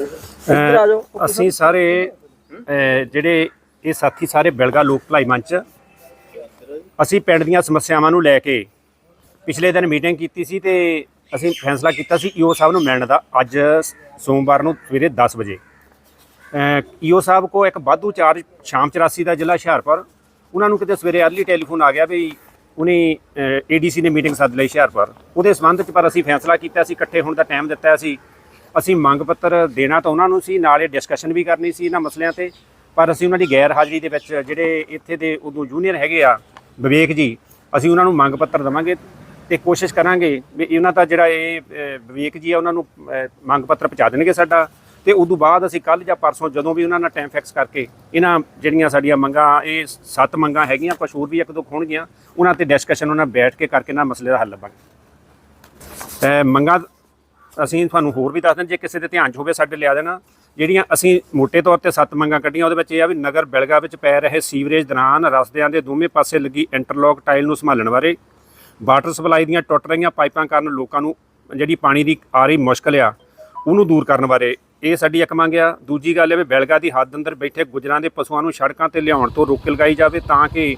ਅਹ ਅਸੀਂ ਸਾਰੇ ਅਹ ਜਿਹੜੇ ਇਹ ਸਾਥੀ ਸਾਰੇ ਬਿਲਗਾ ਲੋਕ ਭਲਾਈ ਮੰਚ ਅਸੀਂ ਪਿੰਡ ਦੀਆਂ ਸਮੱਸਿਆਵਾਂ ਨੂੰ ਲੈ ਕੇ ਪਿਛਲੇ ਦਿਨ ਮੀਟਿੰਗ ਕੀਤੀ ਸੀ ਤੇ ਅਸੀਂ ਫੈਸਲਾ ਕੀਤਾ ਸੀ ਈਓ ਸਾਹਿਬ ਨੂੰ ਮਿਲਣ ਦਾ ਅੱਜ ਸੋਮਵਾਰ ਨੂੰ ਸਵੇਰੇ 10 ਵਜੇ। ਈਓ ਸਾਹਿਬ ਕੋ ਇੱਕ ਵਾਧੂ ਚਾਰਜ ਸ਼ਾਮ 84 ਦਾ ਜ਼ਿਲ੍ਹਾ ਹੁਸ਼ਿਆਰਪੁਰ ਉਹਨਾਂ ਨੂੰ ਕਿਤੇ ਸਵੇਰੇ ਅਰਲੀ ਟੈਲੀਫੋਨ ਆ ਗਿਆ ਵੀ ਉਹਨੇ ਏਡੀਸੀ ਨੇ ਮੀਟਿੰਗ ਸੱਦ ਲਈ ਹੁਸ਼ਿਆਰਪੁਰ। ਉਹਦੇ ਸੰਬੰਧ ਚ ਪਰ ਅਸੀਂ ਫੈਸਲਾ ਕੀਤਾ ਸੀ ਇਕੱਠੇ ਹੋਣ ਦਾ ਟਾਈਮ ਦਿੱਤਾ ਸੀ। ਅਸੀਂ ਮੰਗ ਪੱਤਰ ਦੇਣਾ ਤਾਂ ਉਹਨਾਂ ਨੂੰ ਸੀ, ਨਾਲੇ ਡਿਸਕਸ਼ਨ ਵੀ ਕਰਨੀ ਸੀ ਇਹਨਾਂ ਮਸਲਿਆਂ ਤੇ, ਪਰ ਅਸੀਂ ਉਹਨਾਂ ਦੀ ਗੈਰ ਹਾਜ਼ਰੀ ਦੇ ਵਿੱਚ ਜਿਹੜੇ ਇੱਥੇ ਦੇ ਉਦੋਂ ਜੂਨੀਅਰ ਹੈਗੇ ਆ, ਵਿਵੇਕ ਜੀ, ਅਸੀਂ ਉਹਨਾਂ ਨੂੰ ਮੰਗ ਪੱਤਰ ਦੇਵਾਂਗੇ ਤੇ ਕੋਸ਼ਿਸ਼ ਕਰਾਂਗੇ ਵੀ ਇਹਨਾਂ ਦਾ ਜਿਹੜਾ ਇਹ ਵਿਵੇਕ ਜੀ ਆ, ਉਹਨਾਂ ਨੂੰ ਮੰਗ ਪੱਤਰ ਪਹੁੰਚਾ ਦੇਣਗੇ ਸਾਡਾ। ਤੇ ਉਦੋਂ ਬਾਅਦ ਅਸੀਂ ਕੱਲ ਜਾਂ ਪਰਸੋਂ ਜਦੋਂ ਵੀ ਉਹਨਾਂ ਨਾਲ ਟਾਈਮ ਫਿਕਸ ਕਰਕੇ ਇਹਨਾਂ ਜਿਹੜੀਆਂ ਸਾਡੀਆਂ ਮੰਗਾਂ, ਇਹ ਸੱਤ ਮੰਗਾਂ ਹੈਗੀਆਂ, ਕੁਛ ਹੋਰ ਵੀ ਇੱਕ ਦੋ ਹੋਣਗੀਆਂ ਉਹਨਾਂ ਤੇ ਡਿਸਕਸ਼ਨ ਉਹਨਾਂ ਬੈਠ ਕੇ ਕਰਕੇ ਇਹਨਾਂ ਮਸਲੇ ਦਾ ਹੱਲ ਲੱਭਾਂਗੇ ਤੇ ਮੰਗਾਂ ਅਸੀਂ ਤੁਹਾਨੂੰ ਹੋਰ ਵੀ ਦੱਸ ਦਿੰਦੇ, ਜੇ ਕਿਸੇ ਦੇ ਧਿਆਨ 'ਚ ਹੋਵੇ ਸਾਡੇ ਲਿਆ ਦੇਣਾ। ਜਿਹੜੀਆਂ ਅਸੀਂ ਮੋٹے ਤੌਰ ਤੇ ਸੱਤ ਮੰਗਾਂ ਕੱਢੀਆਂ, ਉਹਦੇ ਵਿੱਚ ਇਹ ਆ ਵੀ ਨਗਰ ਬੈਲਗਾ ਵਿੱਚ ਪੈ ਰਹੇ ਸੀਵਰੇਜ ਦੌਰਾਨ ਰਸਦਿਆਂ ਦੇ ਦੋਵੇਂ ਪਾਸੇ ਲੱਗੀ ਇੰਟਰਲੌਕ ਟਾਈਲ ਨੂੰ ਸੰਭਾਲਣ ਬਾਰੇ, ਵਾਟਰ ਸਪਲਾਈ ਦੀਆਂ ਟੁੱਟ ਰਹੀਆਂ ਪਾਈਪਾਂ ਕਾਰਨ ਲੋਕਾਂ ਨੂੰ ਜਿਹੜੀ ਪਾਣੀ ਦੀ ਆ ਰਹੀ ਮੁਸ਼ਕਲ ਆ, ਉਹਨੂੰ ਦੂਰ ਕਰਨ ਬਾਰੇ ਇਹ ਸਾਡੀ ਇੱਕ ਮੰਗ ਆ। ਦੂਜੀ ਗੱਲ ਇਹ ਵੀ ਬੈਲਗਾ ਦੀ ਹੱਦ ਅੰਦਰ ਬੈਠੇ ਗੁਜਰਾਂ ਦੇ ਪਸ਼ੂਆਂ ਨੂੰ ਸੜਕਾਂ ਤੇ ਲਿਆਉਣ ਤੋਂ ਰੋਕ ਲਗਾਈ ਜਾਵੇ ਤਾਂ ਕਿ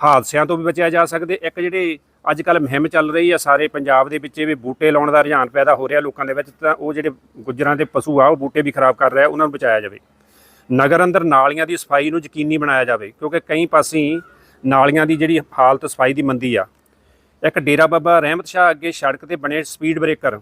ਹਾਦਸਿਆਂ ਤੋਂ ਵੀ ਬਚਿਆ ਜਾ ਸਕਦੇ। ਇੱਕ ਜਿਹੜੇ ਅੱਜ ਕੱਲ ਮੁਹਿੰਮ ਚੱਲ ਰਹੀ ਆ, ਸਾਰੇ ਪੰਜਾਬ ਦੇ ਵਿੱਚ ਵੀ ਬੂਟੇ ਲਾਉਣ ਦਾ ਰੁਝਾਨ ਪੈਦਾ ਹੋ ਰਿਹਾ ਲੋਕਾਂ ਦੇ ਵਿੱਚ, ਤਾਂ ਉਹ ਜਿਹੜੇ ਗੁੱਜਰਾਂ ਦੇ ਪਸ਼ੂ ਆ, ਉਹ ਬੂਟੇ ਵੀ ਖਰਾਬ ਕਰ ਰਿਹਾ, ਉਹਨਾਂ ਨੂੰ ਬਚਾਇਆ ਜਾਵੇ। ਨਗਰ ਅੰਦਰ ਨਾਲੀਆਂ ਦੀ ਸਫ਼ਾਈ ਨੂੰ ਯਕੀਨੀ ਬਣਾਇਆ ਜਾਵੇ, ਕਿਉਂਕਿ ਕਈ ਪਾਸੇ ਨਾਲੀਆਂ ਦੀ ਜਿਹੜੀ ਹਾਲਤ ਸਫ਼ਾਈ ਦੀ ਮੰਦੀ ਆ। ਇੱਕ ਡੇਰਾ ਬਾਬਾ ਰਹਿਮਤ ਸ਼ਾਹ ਅੱਗੇ ਸੜਕ ਤੇ ਬਣੇ ਸਪੀਡ ਬ੍ਰੇਕਰ,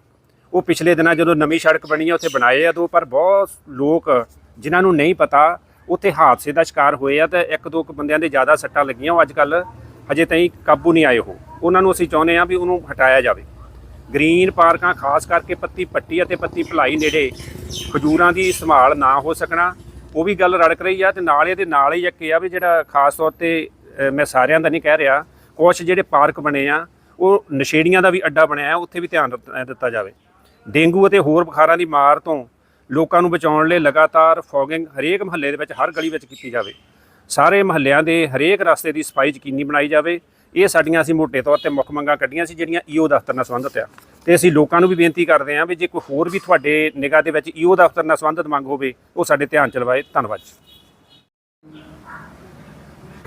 ਉਹ ਪਿਛਲੇ ਦਿਨਾਂ ਜਦੋਂ ਨਵੀਂ ਸੜਕ ਬਣੀ ਆ, ਉੱਥੇ ਬਣਾਏ ਆ ਦੋ, ਪਰ ਬਹੁਤ ਲੋਕ ਜਿਨ੍ਹਾਂ ਨੂੰ ਨਹੀਂ ਪਤਾ, ਉੱਥੇ ਹਾਦਸੇ ਦਾ ਸ਼ਿਕਾਰ ਹੋਏ ਆ ਤੇ ਇੱਕ ਦੋ ਕੁ ਬੰਦਿਆਂ ਦੇ ਜ਼ਿਆਦਾ ਸੱਟਾਂ ਲੱਗੀਆਂ, ਉਹ ਅੱਜ ਕੱਲ ਹਜੇ ਤਾਈਂ ਕਾਬੂ ਨਹੀਂ ਆਏ ਉਹ। ਉਹਨਾਂ ਨੂੰ ਅਸੀਂ ਚਾਹੁੰਦੇ ਹਾਂ ਵੀ ਉਹਨੂੰ ਹਟਾਇਆ ਜਾਵੇ। ਗ੍ਰੀਨ ਪਾਰਕਾਂ ਖਾਸ ਕਰਕੇ ਪੱਤੀ ਪੱਟੀ ਅਤੇ ਪੱਤੀ ਭਲਾਈ ਨੇੜੇ ਖਜੂਰਾਂ ਦੀ ਸੰਭਾਲ ਨਾ ਹੋ ਸਕਣਾ, ਉਹ ਵੀ ਗੱਲ ਰੜਕ ਰਹੀ ਆ ਤੇ ਨਾਲ ਇਹਦੇ ਨਾਲ ਹੀ ਇੱਕ ਇਹ ਆ ਵੀ ਜਿਹੜਾ ਖਾਸ ਤੌਰ ਤੇ ਮੈਂ ਸਾਰਿਆਂ ਦਾ ਨਹੀਂ ਕਹਿ ਰਿਹਾ ਕੁਝ ਜਿਹੜੇ ਪਾਰਕ ਬਣੇ ਆ, ਉਹ ਨਸ਼ੇੜੀਆਂ ਦਾ ਵੀ ਅੱਡਾ ਬਣਿਆ ਉੱਥੇ ਵੀ ਧਿਆਨ ਦਿੱਤਾ- ਦਿੱਤਾ ਜਾਵੇ। ਡੇਂਗੂ ਅਤੇ ਹੋਰ ਬੁਖਾਰਾਂ ਦੀ ਮਾਰ ਤੋਂ ਲੋਕਾਂ ਨੂੰ ਬਚਾਉਣ ਲਈ ਲਗਾਤਾਰ ਫੋਗਿੰਗ ਹਰੇਕ ਮਹੱਲੇ ਦੇ ਵਿੱਚ, ਹਰ ਗਲੀ ਵਿੱਚ ਕੀਤੀ ਜਾਵੇ। ਸਾਰੇ ਮਹੱਲਿਆਂ ਦੇ ਹਰੇਕ ਰਸਤੇ ਦੀ ਸਫ਼ਾਈ ਯਕੀਨੀ ਬਣਾਈ ਜਾਵੇ ਇਹ ਸਾਡੀਆਂ ਅਸੀਂ ਮੋٹے ਤੌਰ ਤੇ ਮੁੱਖ ਮੰਗਾਂ ਕੱਢੀਆਂ ਸੀ, ਜਿਹੜੀਆਂ ਈਓ ਦਫ਼ਤਰ ਨਾਲ ਸੰਬੰਧਿਤ ਆ। ਤੇ ਅਸੀਂ ਲੋਕਾਂ ਨੂੰ ਵੀ ਬੇਨਤੀ ਕਰਦੇ ਹਾਂ ਵੀ ਜੇ ਕੋਈ ਹੋਰ ਵੀ ਤੁਹਾਡੇ ਨਿਗਾਹ ਦੇ ਵਿੱਚ ਈਓ ਦਫ਼ਤਰ ਨਾਲ ਸੰਬੰਧਿਤ ਮੰਗ ਹੋਵੇ, ਉਹ ਸਾਡੇ ਧਿਆਨ ਚ ਲਵਾਏ। ਧੰਨਵਾਦ ਜੀ।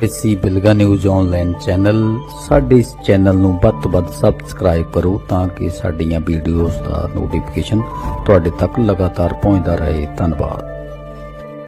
ਇਸੀ ਬਿਲਗਾ ਨਿਊਜ਼ ਆਨਲਾਈਨ ਚੈਨਲ, ਸਾਡੇ ਇਸ ਚੈਨਲ ਨੂੰ ਵੱਧ ਤੋਂ ਵੱਧ ਸਬਸਕ੍ਰਾਈਬ ਕਰੋ ਤਾਂ ਕਿ ਸਾਡੀਆਂ ਵੀਡੀਓਜ਼ ਦਾ ਨੋਟੀਫਿਕੇਸ਼ਨ ਤੁਹਾਡੇ ਤੱਕ ਲਗਾਤਾਰ ਪਹੁੰਚਦਾ ਰਹੇ। ਧੰਨਵਾਦ।